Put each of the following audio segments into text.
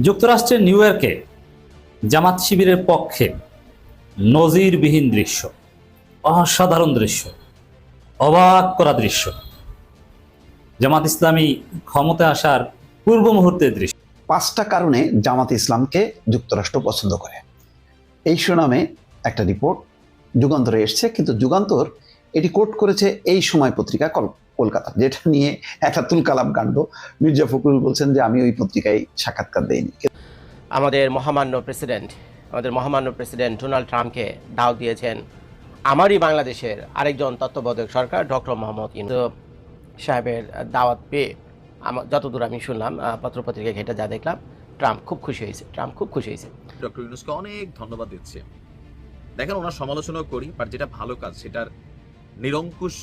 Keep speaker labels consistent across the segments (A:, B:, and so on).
A: যুক্তরাষ্ট্রের নিউ ইয়র্কে জামাত শিবিরের পক্ষে নজিরবিহীন দৃশ্য, অসাধারণ দৃশ্য, অবাক করা দৃশ্য। জামাত ইসলামী ক্ষমতা আসার পূর্ব মুহূর্তের দৃশ্য।
B: পাঁচটা কারণে জামাত ইসলামকে যুক্তরাষ্ট্র পছন্দ করে। এই সুনামে একটা রিপোর্ট যুগান্তরে এসছে, কিন্তু যুগান্তর এটি কোট করেছে এই সময় পত্রিকা কল- কলকাতা যেটা নিয়ে একটা তুলকালাম কাণ্ড। মির্জা ফখরুল বলছেন যে আমি ওই পত্রিকায় সাক্ষাৎকার দেইনি।
C: আমাদের মহামান্য প্রেসিডেন্ট আমাদের মহামান্য প্রেসিডেন্ট ডোনাল্ড ট্রাম্পকে দাও দিয়েছেন আমারই বাংলাদেশের আরেকজন তত্ত্বাবধায়ক সরকার ডক্টর মোহাম্মদ ইন্দু সাহেবের দাওয়াত পেয়ে আমার যতদূর আমি শুনলাম আহ, পত্রপত্রিকা ঘেটে যা দেখলাম ট্রাম্প খুব খুশি হয়েছে ট্রাম্প খুব খুশি হয়েছে।
D: ডক্টর ইউনুসকে অনেক ধন্যবাদ দিচ্ছে। দেখেন ওনার সমালোচনাও করি বাট যেটা ভালো কাজ সেটার নিরঙ্কুশ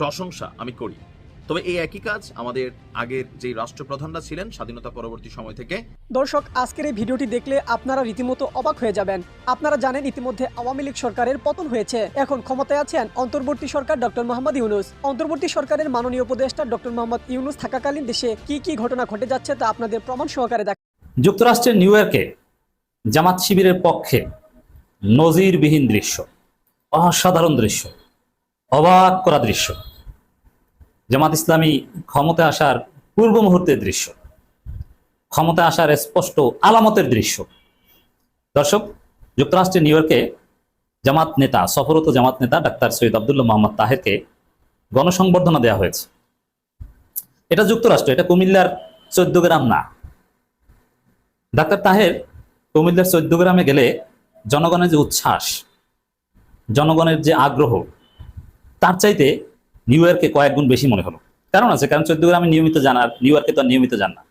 D: প্রশংসা আমি করি। তবে এই একই কাজ আমাদের আগের যে রাষ্ট্রপ্রধানরা ছিলেন স্বাধীনতা পরবর্তী সময় থেকে।
E: দর্শক আজকের এই ভিডিওটি দেখলে আপনারা রীতিমতো অবাক হয়ে যাবেন। আপনারা জানেন ইতিমধ্যে আওয়ামী লীগ সরকারের পতন হয়েছে। এখন ক্ষমতায় আছেন অন্তর্বর্তী সরকার ডক্টর মোহাম্মদ ইউনুস। অন্তর্বর্তী সরকারের মাননীয় উপদেষ্টা ডক্টর মোহাম্মদ ইউনুস থাকাকালীন দেশে কি কি ঘটনা ঘটে যাচ্ছে তা আপনাদের প্রমাণ সহকারে দেখ
A: যুক্তরাষ্ট্রের নিউ ইয়র্কে জামাত শিবিরের পক্ষে নজিরবিহীন দৃশ্য অসাধারণ দৃশ্য অবাক করা দৃশ্য। জামাত ইসলামী ক্ষমতা আসার পূর্ব মুহূর্তের দৃশ্য। ক্ষমতা আসার স্পষ্ট আলামতের দৃশ্য। দর্শক, যুক্তরাষ্ট্রের নিউ ইয়র্কে জামাত নেতা সফরত জামাত নেতা ডাক্তার সৈয়দ আবদুল্লাহ মোহাম্মদ তাহেরকে গণসংবর্ধনা দেওয়া হয়েছে। এটা যুক্তরাষ্ট্র, এটা কুমিল্লার চোদ্দ গ্রাম না। ডাক্তার তাহের কুমিল্লার চোদ্দ গ্রামে গেলে জনগণের যে উচ্ছ্বাস, জনগণের যে আগ্রহ, তার চাইতে নিউ ইয়র্কে কয়েক গুণ বেশি মনে হলো। কারণ আছে, কারণ চোদ্দ গ্রামে নিয়মিত জানার নিউ ইয়র্কে তো নিয়মিত যান না।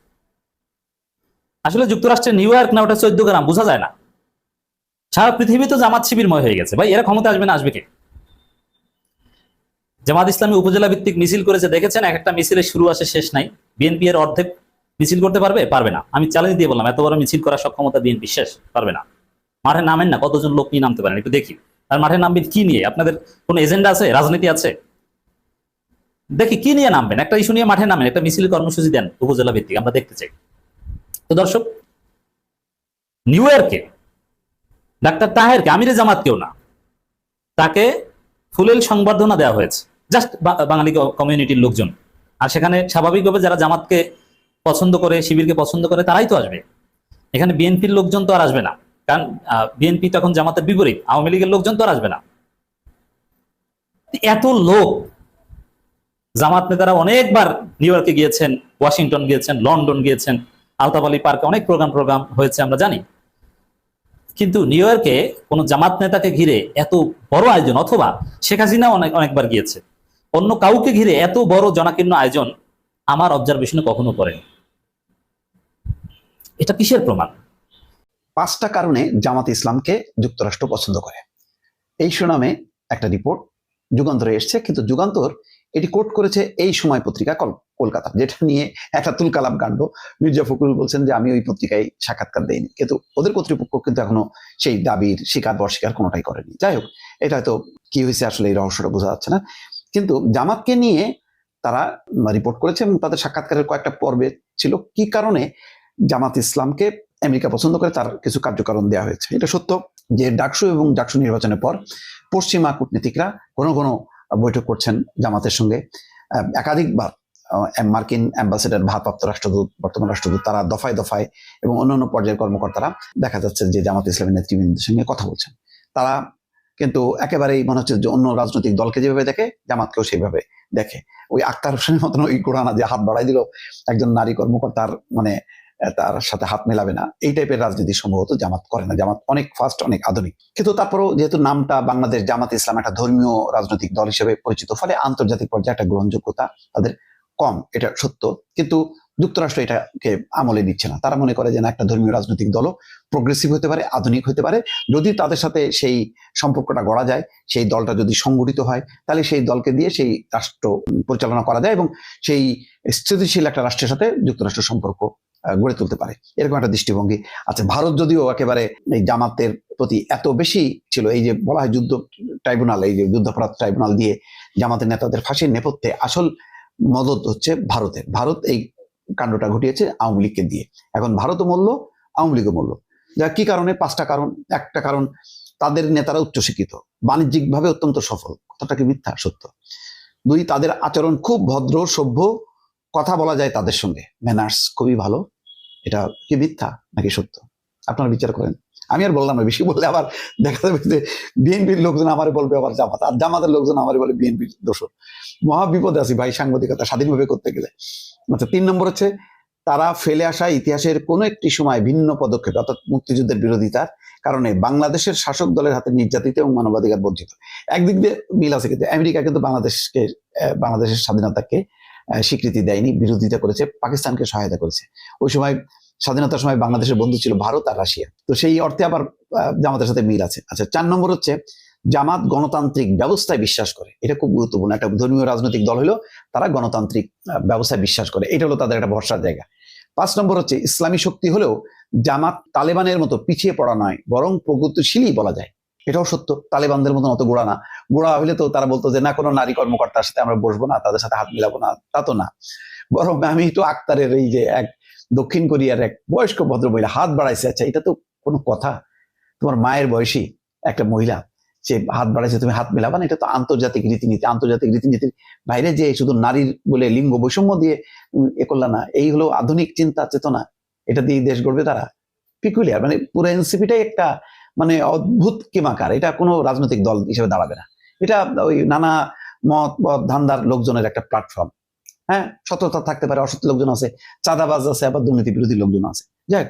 A: আসলে যুক্তরাষ্ট্রের নিউ ইয়র্ক না ওটা চোদ্দ গ্রাম বোঝা যায় না। সারা পৃথিবী তো জামাত শিবিরময় হয়ে গেছে। ভাই, এরা ক্ষমতা আসবে না, আসবে কে? জামাত ইসলামী উপজেলা ভিত্তিক মিছিল করেছে, দেখেছেন? এক একটা মিছিলের শুরু আসে, শেষ নাই। বিএনপি এর অর্ধেক মিছিল করতে পারবে? পারবে না। আমি চ্যালেঞ্জ দিয়ে বললাম, এত বড় মিছিল করার সক্ষমতা বিএনপি শেষ, পারবে না। মাঠে নামেন না, কতজন লোক নিয়ে নামতে পারেন? একটু দেখি। আর মাঠে নামবেন কি নিয়ে? আপনাদের কোনো এজেন্ডা আছে? রাজনীতি আছে? দেখি কি নিয়ে নামবেন? একটা ইস্যু নিয়ে মাঠে নামেন, একটা মিছিল কর্মসূচি দেন উপজেলা ভিত্তিক, আমরা দেখতে চাই। তো দর্শক নিউ ইয়র্কে ডাক্তার তাহেরকে, আমিরে জামাত কেউ না, তাকে ফুলেল সংবর্ধনা দেওয়া হয়েছে। জাস্ট বাঙালি কমিউনিটির লোকজন। আর সেখানে স্বাভাবিকভাবে যারা জামাতকে পছন্দ করে, শিবিরকে পছন্দ করে, তারাই তো আসবে। এখানে বিএনপির লোকজন তো আর আসবে না। কারণ বিএনপি তখন জামাতের বিপরীত, আওয়ামী লীগের লোকজন তো আর আসবে না। এত লোক জামাত নেতারা অনেকবার নিউ ইয়র্কে গিয়েছেন, ওয়াশিংটন গিয়েছেন, লন্ডন গিয়েছেন, আলতাফ আলী পার্কে অনেক প্রোগ্রাম প্রোগ্রাম হয়েছে, আমরা জানি। কিন্তু নিউ ইয়র্কে কোনো জামাত নেতাকে ঘিরে এত বড় আয়োজন, অথবা শেখ হাসিনা অনেক, অনেকবার গিয়েছে। অন্য কাউকে ঘিরে এত বড় জনাকীর্ণ আয়োজন আমার অবজারভেশনে কখনো করেনি। এটা কিসের প্রমাণ?
B: পাঁচটা কারণে জামাত ইসলামকে যুক্তরাষ্ট্র পছন্দ করে। এই সুনামে একটা রিপোর্ট যুগান্তরে এসছে, কিন্তু যুগান্তর এটি কোট করেছে এই সময় পত্রিকা কল- কলকাতা, যেটা নিয়ে একটা তুলকালাম কাণ্ড। মির্জা ফখরুল বলছেন যে, আমি ওই পত্রিকায় সাক্ষাৎকার দেইনি। কিন্তু ওদের কর্তৃপক্ষ কিন্তু এখনও সেই দাবির স্বীকার বস্বীকার কোনোটাই করেনি। যাই হোক, এটা হয়তো কি হয়েছে আসলে এই রহস্যটা বোঝা যাচ্ছে না। কিন্তু জামাতকে নিয়ে তারা রিপোর্ট করেছে এবং তাদের সাক্ষাৎকারের কয়েকটা পর্বে ছিল। কি কারণে জামাত ইসলামকে আমেরিকা পছন্দ করে তার কিছু কার্যকারণ দেওয়া হয়েছে? এটা সত্য যে, ডাকসু এবং ডাকসু নির্বাচনের পর পশ্চিমা কূটনীতিকরা কোনো কোনো বৈঠক করছেন জামাতের সঙ্গে। একাধিকবার মার্কিন অ্যাম্বাসেডার ভারপ্রাপ্ত রাষ্ট্রদূত, বর্তমান রাষ্ট্রদূত, তারা দফায় দফায় এবং অন্যান্য পর্যায়ের কর্মকর্তারা দেখা যাচ্ছে যে জামাত ইসলামের নেতৃবৃন্দের সঙ্গে কথা বলছেন। তারা কিন্তু একেবারেই মনে হচ্ছে যে অন্য রাজনৈতিক দলকে যেভাবে দেখে, জামাতকেও সেইভাবে দেখে। ওই আক্তার হোসেনের মতন ওই গোড়ানা যে হাত বাড়াই দিল একজন নারী কর্মকর্তার মানে তার সাথে হাত মেলাবে না। এই টাইপের রাজনীতি সম্ভবত জামাত করে না। জামাত অনেক ফাস্ট অনেক আধুনিক। কিন্তু তারপরেও যেহেতু নামটা বাংলাদেশ জামাত ইসলাম একটা ধর্মীয় রাজনৈতিক দল হিসেবে পরিচিত, ফলে আন্তর্জাতিক পর্যায়ে একটা গ্রহণযোগ্যতা তাদের কম, এটা সত্য। কিন্তু যুক্তরাষ্ট্র এটাকে আমলে নিচ্ছে না। তারা মনে করে যে না, একটা ধর্মীয় রাজনৈতিক দলও প্রগ্রেসিভ হতে পারে, আধুনিক হতে পারে। যদি তাদের সাথে সেই সম্পর্কটা গড়া যায়, সেই দলটা যদি সংগঠিত হয়, তাহলে সেই দলকে দিয়ে সেই রাষ্ট্র পরিচালনা করা যায় এবং সেই স্থিতিশীল একটা রাষ্ট্রের সাথে যুক্তরাষ্ট্র সম্পর্ক গড়ে তুলতে পারে। এরকম একটা দৃষ্টিভঙ্গি। আচ্ছা ভারত যদিও একেবারে এই জামাতের প্রতি এত বেশি ছিল, এই যে বলা হয় যুদ্ধ ট্রাইব্যুনাল, এই যে যুদ্ধাপরাধ ট্রাইব্যুনাল দিয়ে জামাতের নেতাদের ফাঁসির নেপথ্যে আসল মদত হচ্ছে ভারতের। ভারত এই কাণ্ডটা ঘটিয়েছে আওয়ামী লীগকে দিয়ে। এখন ভারতও মূল্য আওয়ামী লীগও মরল। যা কি কারণে? পাঁচটা কারণ। একটা কারণ, তাদের নেতারা উচ্চশিক্ষিত, বাণিজ্যিকভাবে অত্যন্ত সফল। কথাটা কি মিথ্যা? সত্য। দুই, তাদের আচরণ খুব ভদ্র, সভ্য কথা বলা যায় তাদের সঙ্গে। ম্যানার্স খুবই ভালো। এটা কি মিথ্যা নাকি সত্য? আপনারা বিচার করেন। আমি আর বললাম না, বেশি বললে আবার দেখা যাবে যে বিএনপির লোকজন আমার বলবে, আবার জামাত। আর জামাতের লোকজন আমার বলে বিএনপির দোষর। মহা বিপদে আছি ভাই সাংবাদিকতা স্বাধীনভাবে করতে গেলে। আচ্ছা তিন নম্বর হচ্ছে, তারা ফেলে আসা ইতিহাসের কোনো একটি সময় ভিন্ন পদক্ষেপ, অর্থাৎ মুক্তিযুদ্ধের বিরোধিতার কারণে বাংলাদেশের শাসক দলের হাতে নির্যাতিত এবং মানবাধিকার বঞ্চিত একদিক দিয়ে মিল আছে কিন্তু, আমেরিকা কিন্তু বাংলাদেশকে বাংলাদেশের স্বাধীনতাকে স্বীকৃতি দেয়নি, বিরোধিতা করেছে, পাকিস্তানকে সহায়তা করেছে। ওই সময়, স্বাধীনতার সময় বাংলাদেশের বন্ধু ছিল ভারত আর রাশিয়া। তো সেই অর্থে আবার জামাতের সাথে মিল আছে। আচ্ছা চার নম্বর হচ্ছে, জামাত গণতান্ত্রিক ব্যবস্থায় বিশ্বাস করে। এটা খুব গুরুত্বপূর্ণ। একটা ধর্মীয় রাজনৈতিক দল হলো তারা গণতান্ত্রিক ব্যবস্থায় বিশ্বাস করে। এটা হলো তাদের একটা ভরসার জায়গা। পাঁচ নম্বর হচ্ছে, ইসলামী শক্তি হলেও জামাত তালেবানের মতো পিছিয়ে পড়া নয়, বরং প্রগতিশীলই বলা যায়। এটাও সত্য, তালেবানদের মতন অত গোড়া না। গোড়া হলে তো তারা বলতো যে, না, কোনো নারী কর্মকর্তার সাথে আমরা বসবো না, তাদের সাথে হাত মিলাবো না। তা তো না। বরং আমি তো আক্তারের এই যে এক দক্ষিণ কোরিয়ার এক বয়স্ক ভদ্রমহিলা, হাত বাড়াইছে। আচ্ছা এটা তো কোনো কথা। তোমার মায়ের বয়সী একটা মহিলা, সে হাত বাড়াইছে, তুমি হাত মেলাবা না, এটা তো আন্তর্জাতিক রীতিনীতি। আন্তর্জাতিক রীতিনীতির বাইরে যে শুধু নারীর বলে লিঙ্গ বৈষম্য দিয়ে এ করলা না, এই হলো আধুনিক চিন্তা চেতনা। এটা দিয়ে দেশ গড়বে তারা। পিকুলিয়ার মানে পুরো এনসিপিটাই একটা মানে অদ্ভুত কিমাকার এটা কোনো রাজনৈতিক দল হিসেবে দাঁড়াবে না। এটা ওই নানা মত ধান্দার লোকজনের একটা প্ল্যাটফর্ম হ্যাঁ? সততা থাকতে পারে অসৎ লোকজন আছে চাঁদাবাজ আছে আবার দুর্নীতি বিরোধী লোকজন আছে। যাই হোক,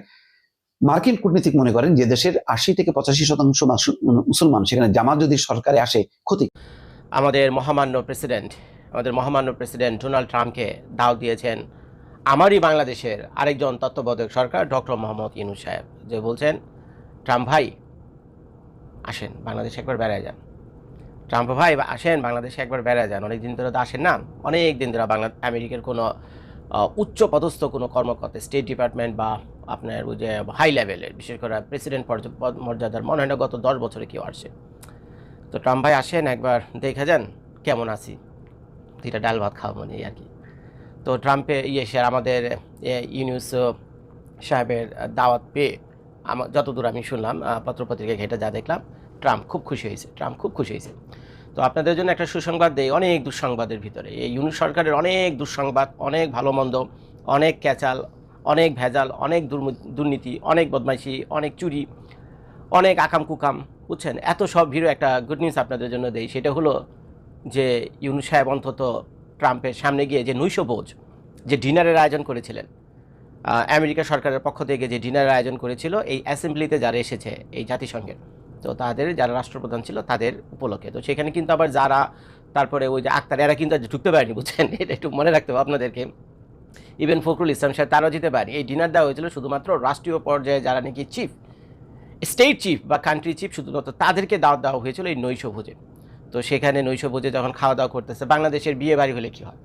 B: মার্কিন কূটনীতিক মনে করেন যে দেশের আশি থেকে পঁচাশি শতাংশ মুসলমান সেখানে জামাত যদি সরকারে আসে ক্ষতি
C: আমাদের মহামান্য প্রেসিডেন্ট আমাদের মহামান্য প্রেসিডেন্ট ডোনাল্ড ট্রাম্পকে দাও দিয়েছেন আমারই বাংলাদেশের আরেকজন তত্ত্বাবধায়ক সরকার ডক্টর মোহাম্মদ ইনু সাহেব। যে বলছেন ট্রাম্প ভাই আসেন বাংলাদেশে একবার বেড়ায় যান। ট্রাম্প ভাই আসেন বাংলাদেশে একবার বেড়ায় যান। অনেক দিন ধরে তো আসেন না। অনেক দিন ধরে বাংলা আমেরিকার কোনো উচ্চ পদস্থ কোনো কর্মকর্তা স্টেট ডিপার্টমেন্ট বা আপনার ওই যে হাই লেভেলের বিশেষ করে প্রেসিডেন্ট মর্যাদার মনে হয় না গত দশ বছরে কেউ আসছে। তো ট্রাম্প ভাই আসেন একবার দেখে যান কেমন আছি? দুইটা ডাল ভাত খাওয়া মানে আর কি। তো ট্রাম্পে ইয়ে সে আমাদের এ, ইউনুস সাহেবের দাওয়াত পেয়ে আমার যতদূর আমি শুনলাম পত্রপত্রিকায় ঘেটে যা দেখলাম ট্রাম্প খুব খুশি হয়েছে, ট্রাম্প খুব খুশি হয়েছে। তো আপনাদের জন্য একটা সুসংবাদ দেয় অনেক দুঃসংবাদের ভিতরে। এই ইউনুস সরকারের অনেক দুঃসংবাদ, অনেক ভালো মন্দ, অনেক ক্যাচাল, অনেক ভেজাল, অনেক দুর্নীতি, অনেক বদমাইশি, অনেক চুরি, অনেক আকাম কুকাম, বুঝছেন? এত সব ভিড় একটা গুড নিউজ আপনাদের জন্য দেই। সেটা হলো যে ইউনু সাহেব অন্তত ট্রাম্পের সামনে গিয়ে যে নৈশ ভোজ যে ডিনারের আয়োজন করেছিলেন আমেরিকা সরকারের পক্ষ থেকে যে ডিনারের আয়োজন করেছিল, এই অ্যাসেম্বলিতে যারা এসেছে এই জাতিসংঘের তো তাদের, যারা রাষ্ট্রপ্রধান ছিল, তাদের উপলক্ষে। তো সেখানে কিন্তু আবার যারা, তারপরে ওই যে আক্তার, এরা কিন্তু ঢুকতে পারেনি, বুঝছেন? এটা একটু মনে রাখতে হবে আপনাদেরকে। ইভেন ফখরুল ইসলাম সাহেব, তারাও যেতে পারেনি এই ডিনার দেওয়া হয়েছিল শুধুমাত্র রাষ্ট্রীয় পর্যায়ে যারা নাকি চিফ স্টেট চিফ বা কান্ট্রি চিফ শুধুমাত্র তাদেরকে দাওয়াত দেওয়া হয়েছিল এই নৈশ ভোজে তো সেখানে নৈশ ভোজে যখন খাওয়া দাওয়া করতেছে, বাংলাদেশের বিয়ে বাড়ি হলে কি হয়?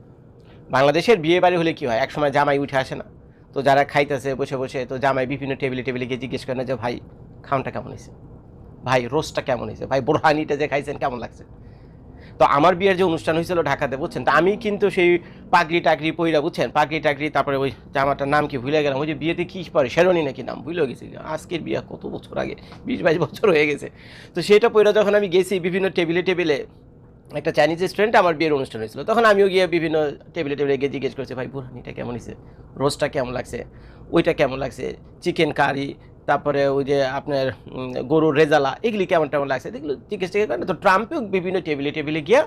C: বাংলাদেশের বিয়ে বাড়ি হলে কি হয়? একসময় জামাই উঠে আসে না। তো যারা খাইতেছে, বসে বসে, তো জামাই বিভিন্ন টেবিলে টেবিলে গিয়ে জিজ্ঞেস করে না যে, ভাই খাওয়ানটা কেমন হয়েছে? ভাই রোস্টটা কেমন হয়েছে? ভাই, বোরহানিটা যে খাইছেন কেমন লাগছে? তো আমার বিয়ের যে অনুষ্ঠান হয়েছিল ঢাকাতে, বুঝছেন? তো আমি কিন্তু সেই পাগড়ি টাগড়ি পইরা, বুঝছেন? পাগড়ি টাগড়ি তারপরে ওই জামাটার নাম কি ভুলে গেলাম, ওই যে বিয়েতে কী পরে শেরনি নাকি নাম ভুলে গেছি। আজকের বিয়ে কত বছর আগে? বিশ বাইশ বছর হয়ে গেছে। তো সেটা পইরা যখন আমি গেছি বিভিন্ন টেবিলে টেবিলে, একটা চাইনিজ রেস্টুরেন্টে আমার বিয়ের অনুষ্ঠান হয়েছিল। তখন আমিও গিয়ে বিভিন্ন টেবিলে টেবিলে গিয়ে জিজ্ঞেস করছি, ভাই, বুরহানিটা কেমন হয়েছে? রোস্টটা কেমন লাগছে? ওইটা কেমন লাগছে? চিকেন কারি তারপরে ওই যে আপনার গরুর রেজালা, এগুলি কেমন কেমন লাগছে? এগুলো জিজ্ঞেস টিজ্ঞেস করে, না। তো ট্রাম্পেও বিভিন্ন টেবিলে টেবিলে গিয়ে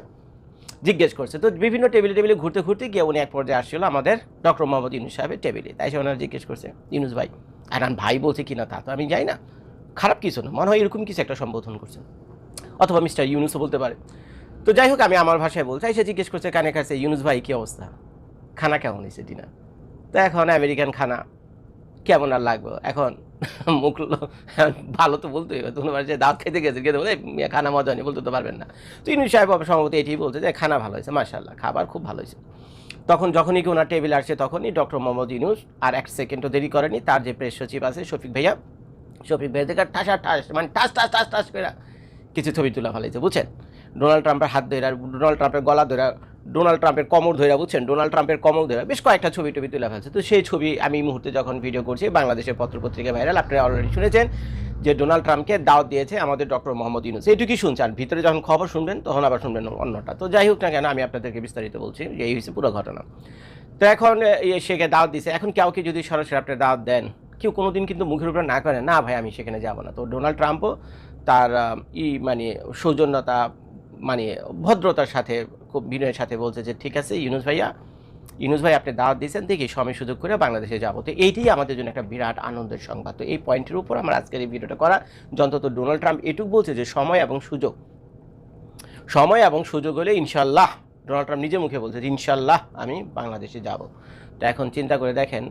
C: জিজ্ঞেস করছে। তো বিভিন্ন টেবিলে টেবিলে ঘুরতে ঘুরতে গিয়ে উনি এক পর্যায়ে আসছিল আমাদের ডক্টর মোহাম্মদ ইউনুস সাহেবের টেবিলে। তাই সে ওনারা জিজ্ঞেস করছে, ইউনুস ভাই আর ভাই বলছে কি না তা তো আমি যাই না। খারাপ কিছু না, মনে হয় এরকম কিছু একটা সম্বোধন করছে। অথবা মিস্টার ইউনুসও বলতে পারে। তো যাই হোক, আমি আমার ভাষায় বলছি সে জিজ্ঞেস করছে কানে কাছে, ইউনুস ভাই, কী অবস্থা? খানা কেমন হয়েছে ডিনার তো এখন আমেরিকান খানা, কেমন আর লাগবে? এখন মুখ লো- ভালো তো বলতেই হবে। তোমার যে দাঁত খেতে গেছে খেতে বলে "মিয়া, খানা মজা নেই বলতে তো পারবেন না। তো ইউনুস সাহেব সম্ভবত এটাই বলছে যে খানা ভালো হয়েছে মার্শাল্লাহ খাবার খুব ভালো হয়েছে। তখন যখনই কি ওনার টেবিল আসছে তখনই ডক্টর মোহাম্মদ ইউনুস আর এক সেকেন্ডও দেরি করেনি তার যে প্রেস সচিব আছে শফিক ভাইয়া শফিক ভাইয়া থেকে ঠাসা ঠাস মানে টাস টাস টাস টাস করে কিছু ছবি তোলা ফেলেছে বুঝছেন? ডোনাল্ড ট্রাম্পের হাত ধরে আর ডোনাল্ড ট্রাম্পের গলা ধরে ডোনাল্ড ট্রাম্পের কমর ধরে বুঝছেন? ডোনাল্ড ট্রাম্পের কমর ধরে বেশ কয়েকটা ছবি টবি তুলে ফেলছে। তো সেই ছবি আমি এই মুহূর্তে যখন ভিডিও করছি, বাংলাদেশের পত্রপত্রিকা ভাইরাল, আপনারা অলরেডি শুনেছেন যে ডোনাল্ড ট্রাম্পকে দাওয়াত দিয়েছে আমাদের ডক্টর মোহাম্মদ ইউনুস। এইটুকুই শুনছেন। ভিতরে যখন খবর শুনবেন, তখন আবার শুনবেন অন্যটা। তো যাই হোক না কেন, আমি আপনাদেরকে বিস্তারিত বলছি যে এই হচ্ছে পুরো ঘটনা। তো এখন সেকে দাওয়াত দিছে। এখন কাউকে যদি সরাসরি আপনি দাওয়াত দেন, কেউ কোনোদিন কিন্তু মুখের উপরে না করে, না ভাই, আমি সেখানে যাব না। তো ডোনাল্ড ট্রাম্পও তার ই মানে সৌজন্যতা মানে ভদ্রতার সাথে, খুব বিনয়ের সাথে বলছে যে, ঠিক আছে, ইউনুস ভাইয়া, ইউনুস ভাই আপনি দাওয়াত দিয়েছেন, দেখি সময় সুযোগ করে বাংলাদেশে যাব। তো এইটাই আমাদের জন্য একটা বিরাট আনন্দের সংবাদ। তো এই পয়েন্টের উপর আমরা আজকের এই ভিডিওটা করা, যন্তত ডোনাল্ড ট্রাম্প এটুকু বলছে যে, সময় এবং সুযোগ। সময় এবং সুযোগ হলে ইনশাল্লাহ ডোনাল্ড ট্রাম্প নিজে মুখে বলছে যে ইনশাল্লাহ আমি বাংলাদেশে যাব। তো এখন চিন্তা করে দেখেন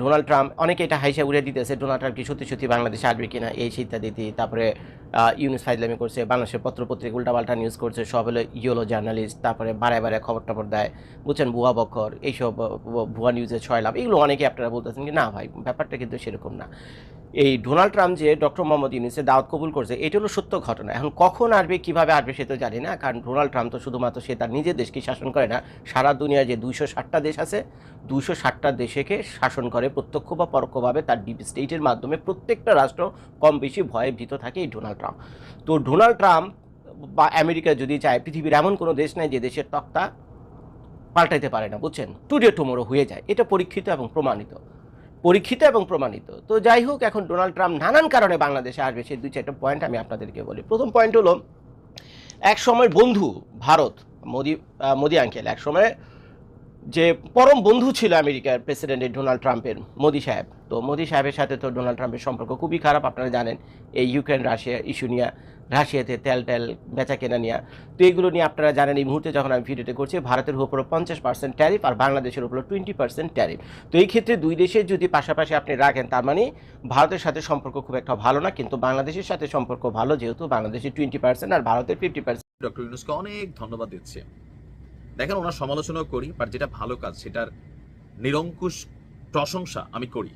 C: ডোনাল্ড ট্রাম্প, অনেকে এটা হাইসা উড়িয়ে দিতেছে, ডোনাল্ড ট্রাম্প কি সত্যি সত্যি বাংলাদেশে আসবে কিনা? এই ইত্যাদি তারপরে ইউনুস ফাইজলামি করছে, বাংলাদেশের পত্রপত্রিকা উল্টাপাল্টা নিউজ করছে, সব হলো ইয়েলো জার্নালিস্ট, তারপরে বারে বারে খবর টবর দেয় বুঝছেন ভুয়া বক্ষর এইসব ভুয়া নিউজে ছয় লাভ, এগুলো অনেকে আপনারা বলতেছেন কি, না ভাই, ব্যাপারটা কিন্তু সেরকম না। এই ডোনাল্ড ট্রাম্প যে ডক্টর মোহাম্মদ ইউনুসের দাওয়াত কবুল করছে, এটা হলো সত্য ঘটনা। এখন কখন আসবে, কীভাবে আসবে সে তো জানি না, কারণ ডোনাল্ড ট্রাম্প তো শুধুমাত্র সে তার নিজের দেশকে শাসন করে না, সারা দুনিয়ার যে দুইশো ষাটটা দেশ আছে, দুইশো ষাটটা দেশেকে শাসন করে প্রত্যক্ষ বা পরোক্ষভাবে তার ডিপ স্টেটের মাধ্যমে প্রত্যেকটা রাষ্ট্র কম বেশি ভয়ে ভীত থাকে এই ডোনাল্ড ট্রাম্প। তো ডোনাল্ড ট্রাম্প বা আমেরিকা যদি চায়, পৃথিবীর এমন কোনো দেশ নেই যে দেশের তক্তা পাল্টাইতে পারে না, বুঝছেন? টুডে টুমোরো হয়ে যায়। এটা পরীক্ষিত এবং প্রমাণিত। পরীক্ষিত এবং প্রমাণিত। তো যাই হোক, এখন ডোনাল্ড ট্রাম্প নানান কারণে বাংলাদেশে আসবে, সেই দুই, চারটা পয়েন্ট আমি আপনাদেরকে বলি। প্রথম পয়েন্ট হলো, এক সময় বন্ধু ভারত, মোদি মোদি আঙ্কেল এক সময় যে পরম বন্ধু ছিল আমেরিকার প্রেসিডেন্ট ডোনাল্ড ট্রাম্পের, মোদি সাহেব। তো মোদি সাহেবের সাথে তো ডোনাল্ড ট্রাম্পের সম্পর্ক খুবই খারাপ, আপনারা জানেন। এই ইউক্রেন, রাশিয়া ইস্যু নিয়ে, রাশিয়াতে তেল টেল বেচা কেনা নিয়ে। তো এগুলো নিয়ে আপনারা জানেন, এই মুহূর্তে যখন আমি ভিডিওতে করছি, ভারতের উপর পঞ্চাশ পার্সেন্ট ট্যারিফ আর বাংলাদেশের উপর টোয়েন্টি পার্সেন্ট ট্যারিফ তো এই ক্ষেত্রে দুই দেশের যদি পাশাপাশি আপনি রাখেন, তার মানে ভারতের সাথে সম্পর্ক খুব একটা ভালো না, কিন্তু বাংলাদেশের সাথে সম্পর্ক ভালো, যেহেতু বাংলাদেশের টোয়েন্টি পার্সেন্ট আর ভারতের ফিফটি পার্সেন্ট
D: ডক্টর ইউনুসকে অনেক ধন্যবাদ দিচ্ছে। দেখেন, ওনার সমালোচনাও করি বাট যেটা ভালো কাজ, সেটার নিরঙ্কুশ প্রশংসা আমি করি।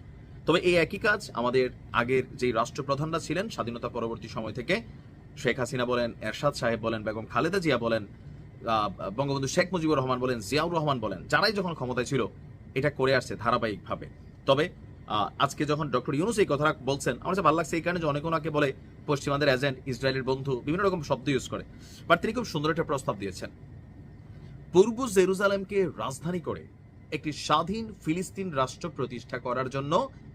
D: তবে এই একই কাজ আমাদের আগের যেই রাষ্ট্রপ্রধানরা ছিলেন স্বাধীনতা পরবর্তী সময় থেকে, শেখ হাসিনা বলেন, এরশাদ সাহেব বলেন, বেগম খালেদা জিয়া বলেন বঙ্গবন্ধু শেখ মুজিবুর রহমান বলেন, জিয়াউর রহমান বলেন, যারাই যখন ক্ষমতায় ছিল, এটা করে আসছে ধারাবাহিকভাবে। তবে আজকে যখন ডক্টর ইউনুস এই কথাটা বলছেন, আমার কাছে ভালো লাগছে এই কারণে যে অনেকে ওনাকে বলে পশ্চিমাদের এজেন্ট, ইসরায়েলের বন্ধু, বিভিন্ন রকম শব্দ ইউজ করে। বাট তিনি খুব সুন্দর একটা প্রস্তাব দিয়েছেন। পূর্ব জেরুজালেমকে রাজধানী করে একটি স্বাধীন ফিলিস্তিন রাষ্ট্র প্রতিষ্ঠা করার জন্য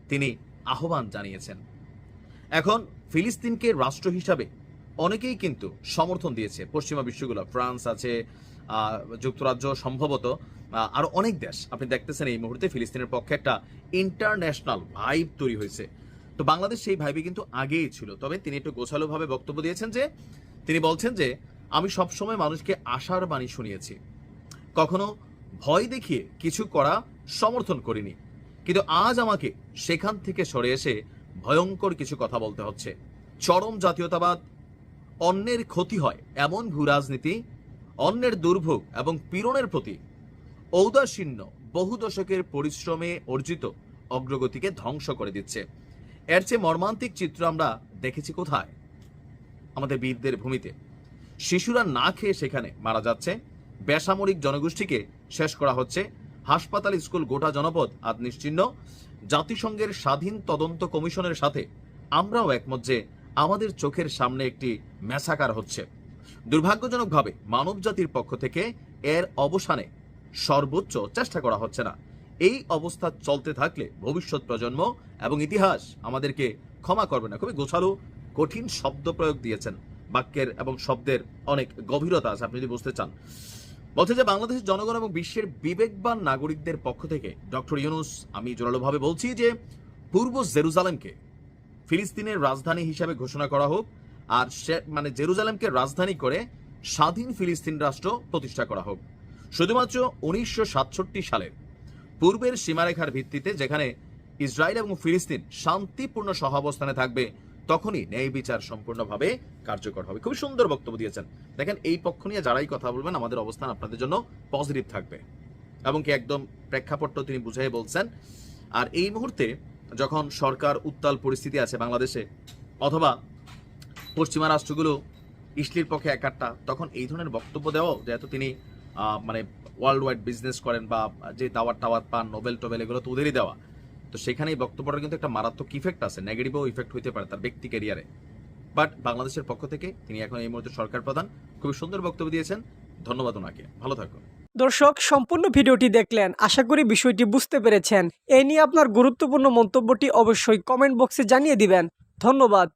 D: তিনি আহ্বান জানিয়েছেন। এখন ফিলিস্তিনকে রাষ্ট্র হিসাবে অনেকেই কিন্তু সমর্থন দিয়েছে। পশ্চিমা বিশ্বগুলো ফ্রান্স আছে যুক্তরাজ্য সম্ভবত আহ, আরও অনেক দেশ। আপনি দেখতেছেন এই মুহূর্তে ফিলিস্তিনের পক্ষে একটা ইন্টারন্যাশনাল ভাইব তৈরি হয়েছে। তো বাংলাদেশ সেই ভাইবে কিন্তু আগেই ছিল। তবে তিনি একটু গোছালোভাবে বক্তব্য দিয়েছেন যে তিনি বলছেন যে আমি সবসময় মানুষকে আশার বাণী শুনিয়েছি। কখনো ভয় দেখিয়ে কিছু করা সমর্থন করিনি। কিন্তু আজ আমাকে সেখান থেকে সরে এসে ভয়ঙ্কর কিছু কথা বলতে হচ্ছে। চরম জাতীয়তাবাদ, অন্যের ক্ষতি হয় এমন ভূ রাজনীতি অন্যের দুর্ভোগ এবং পীড়নের প্রতি ঔদাসীন্য বহু দশকের পরিশ্রমে অর্জিত অগ্রগতিকে ধ্বংস করে দিচ্ছে। এর চেয়ে মর্মান্তিক চিত্র আমরা দেখেছি কোথায়? আমাদের বীরদের ভূমিতে। শিশুরা না খেয়ে সেখানে মারা যাচ্ছে। বেসামরিক জনগোষ্ঠীকে শেষ করা হচ্ছে। হাসপাতাল স্কুল গোটা জনপদ আজ নিশ্চিহ্ন জাতিসংঘের স্বাধীন তদন্ত কমিশনের সাথে আমরাও একমত যে আমাদের চোখের সামনে একটি ম্যাসাকার হচ্ছে। দুর্ভাগ্যজনকভাবে মানব জাতির পক্ষ থেকে এর অবসানে সর্বোচ্চ চেষ্টা করা হচ্ছে না। এই অবস্থা চলতে থাকলে ভবিষ্যৎ প্রজন্ম এবং ইতিহাস আমাদেরকে ক্ষমা করবে না। খুবই গোছালো, কঠিন শব্দ প্রয়োগ দিয়েছেন। বাক্যের এবং শব্দের অনেক গভীরতা আছে, আপনি যদি বুঝতে চান। বলছে যে বাংলাদেশের জনগণ এবং বিশ্বের বিবেকবান নাগরিকদের পক্ষ থেকে ডক্টর ইউনুস, আমি জোরালোভাবে বলছি যে পূর্ব জেরুজালেমকে ফিলিস্তিনের রাজধানী হিসাবে ঘোষণা করা হোক আর সে মানে জেরুজালেমকে রাজধানী করে স্বাধীন ফিলিস্তিন রাষ্ট্র প্রতিষ্ঠা করা হোক। শুধুমাত্র উনিশশো সালের পূর্বের সীমারেখার ভিত্তিতে যেখানে ইসরায়েল এবং ফিলিস্তিন শান্তিপূর্ণ সহাবস্থানে থাকবে তখনই ন্যায় বিচার সম্পূর্ণভাবে কার্যকর হবে। খুবই সুন্দর বক্তব্য দিয়েছেন। দেখেন, এই পক্ষ নিয়ে যারাই কথা বলবেন, আমাদের অবস্থান আপনাদের জন্য পজিটিভ থাকবে। এবং কি একদম প্রেক্ষাপট্ট তিনি বুঝাই বলছেন, আর এই মুহূর্তে যখন সরকার উত্তাল পরিস্থিতি আছে বাংলাদেশে, অথবা পশ্চিমা রাষ্ট্রগুলো ইসলির পক্ষে একাট্টা, তখন এই ধরনের বক্তব্য দেওয়াও যেহেতু তিনি মানে ওয়ার্ল্ড ওয়াইড বিজনেস করেন বা যে দাওয়াত টাওয়াত পান নোবেল টোবেল এগুলো তো ওদেরই দেওয়া। তো সেখানে এই বক্তব্যটার কিন্তু একটা মারাত্মক ইফেক্ট আছে নেগেটিভও ইফেক্ট হইতে পারে তার ব্যক্তি ক্যারিয়ারে বাট বাংলাদেশের পক্ষ থেকে তিনি এখন এই মুহূর্তে সরকার প্রধান। খুবই সুন্দর বক্তব্য দিয়েছেন। ধন্যবাদ ওনাকে। ভালো থাকুন।
E: দর্শক, সম্পূর্ণ ভিডিওটি দেখলেন। আশা করি বিষয়টি বুঝতে পেরেছেন। এ নিয়ে আপনার গুরুত্বপূর্ণ মন্তব্যটি অবশ্যই কমেন্ট বক্সে জানিয়ে দিবেন। ধন্যবাদ।